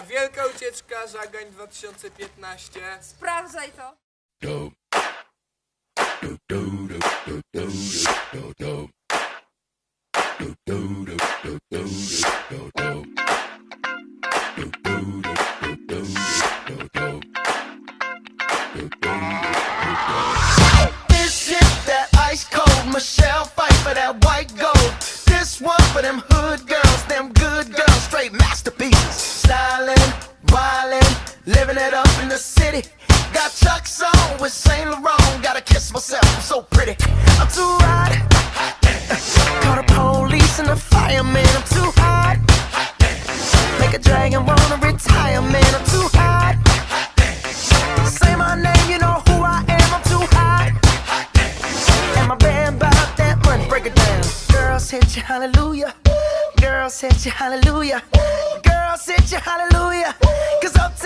Wielka ucieczka Żagań 2015. Sprawdzaj to. This shit that ice cold Michelle fight for that white gold. This one for them hood girls, them good girls, straight masterpieces. Living it up in the city. Got Chuck's on with Saint Laurent. Gotta kiss myself, I'm so pretty. I'm too hot. Call the police and the fireman. I'm too hot. Make a dragon wanna retire, man. I'm too hot. Say my name, you know who I am. I'm too hot. And my band bought that money. Break it down. Girls hit you, hallelujah. Girls hit you, hallelujah. Girls hit you, hallelujah. Cause Uptown